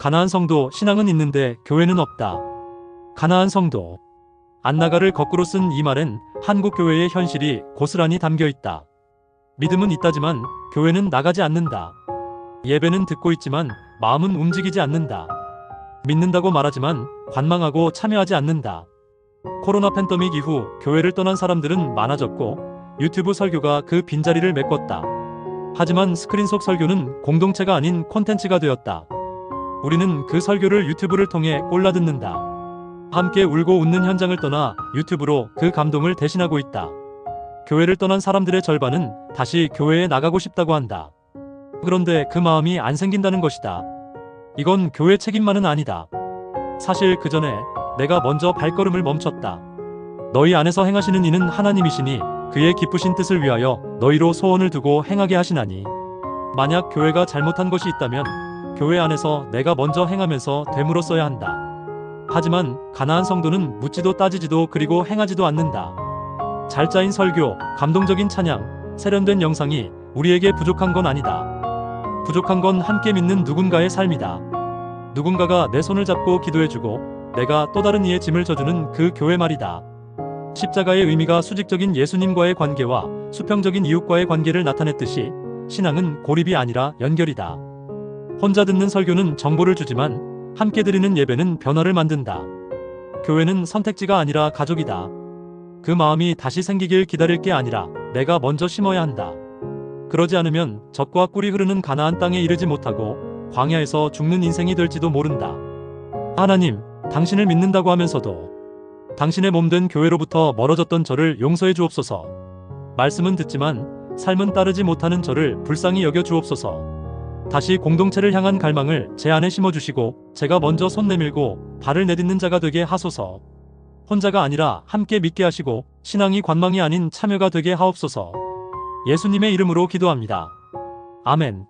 가나안 성도 신앙은 있는데 교회는 없다. 가나안 성도 안 나가를 거꾸로 쓴 이 말엔 한국 교회의 현실이 고스란히 담겨 있다. 믿음은 있다지만 교회는 나가지 않는다. 예배는 듣고 있지만 마음은 움직이지 않는다. 믿는다고 말하지만 관망하고 참여하지 않는다. 코로나 팬데믹 이후 교회를 떠난 사람들은 많아졌고 유튜브 설교가 그 빈자리를 메꿨다. 하지만 스크린 속 설교는 공동체가 아닌 콘텐츠가 되었다. 우리는 그 설교를 유튜브를 통해 골라 듣는다. 함께 울고 웃는 현장을 떠나 유튜브로 그 감동을 대신하고 있다. 교회를 떠난 사람들의 절반은 다시 교회에 나가고 싶다고 한다. 그런데 그 마음이 안 생긴다는 것이다. 이건 교회 책임만은 아니다. 사실 그 전에 내가 먼저 발걸음을 멈췄다. 너희 안에서 행하시는 이는 하나님이시니 그의 기쁘신 뜻을 위하여 너희로 소원을 두고 행하게 하시나니 만약 교회가 잘못한 것이 있다면 교회 안에서 내가 먼저 행하면서 되물었어야 한다. 하지만 가나안 성도는 묻지도 따지지도 그리고 행하지도 않는다. 잘 짜인 설교, 감동적인 찬양, 세련된 영상이 우리에게 부족한 건 아니다. 부족한 건 함께 믿는 누군가의 삶이다. 누군가가 내 손을 잡고 기도해주고 내가 또 다른 이의 짐을 져주는 그 교회 말이다. 십자가의 의미가 수직적인 예수님과의 관계와 수평적인 이웃과의 관계를 나타냈듯이 신앙은 고립이 아니라 연결이다. 혼자 듣는 설교는 정보를 주지만 함께 드리는 예배는 변화를 만든다. 교회는 선택지가 아니라 가족이다. 그 마음이 다시 생기길 기다릴 게 아니라 내가 먼저 심어야 한다. 그러지 않으면 젖과 꿀이 흐르는 가나안 땅에 이르지 못하고 광야에서 죽는 인생이 될지도 모른다. 하나님, 당신을 믿는다고 하면서도 당신의 몸 된 교회로부터 멀어졌던 저를 용서해 주옵소서. 말씀은 듣지만 삶은 따르지 못하는 저를 불쌍히 여겨 주옵소서. 다시 공동체를 향한 갈망을 제 안에 심어 주시고 제가 먼저 손 내밀고 발을 내딛는 자가 되게 하소서. 혼자가 아니라 함께 믿게 하시고 신앙이 관망이 아닌 참여가 되게 하옵소서. 예수님의 이름으로 기도합니다. 아멘.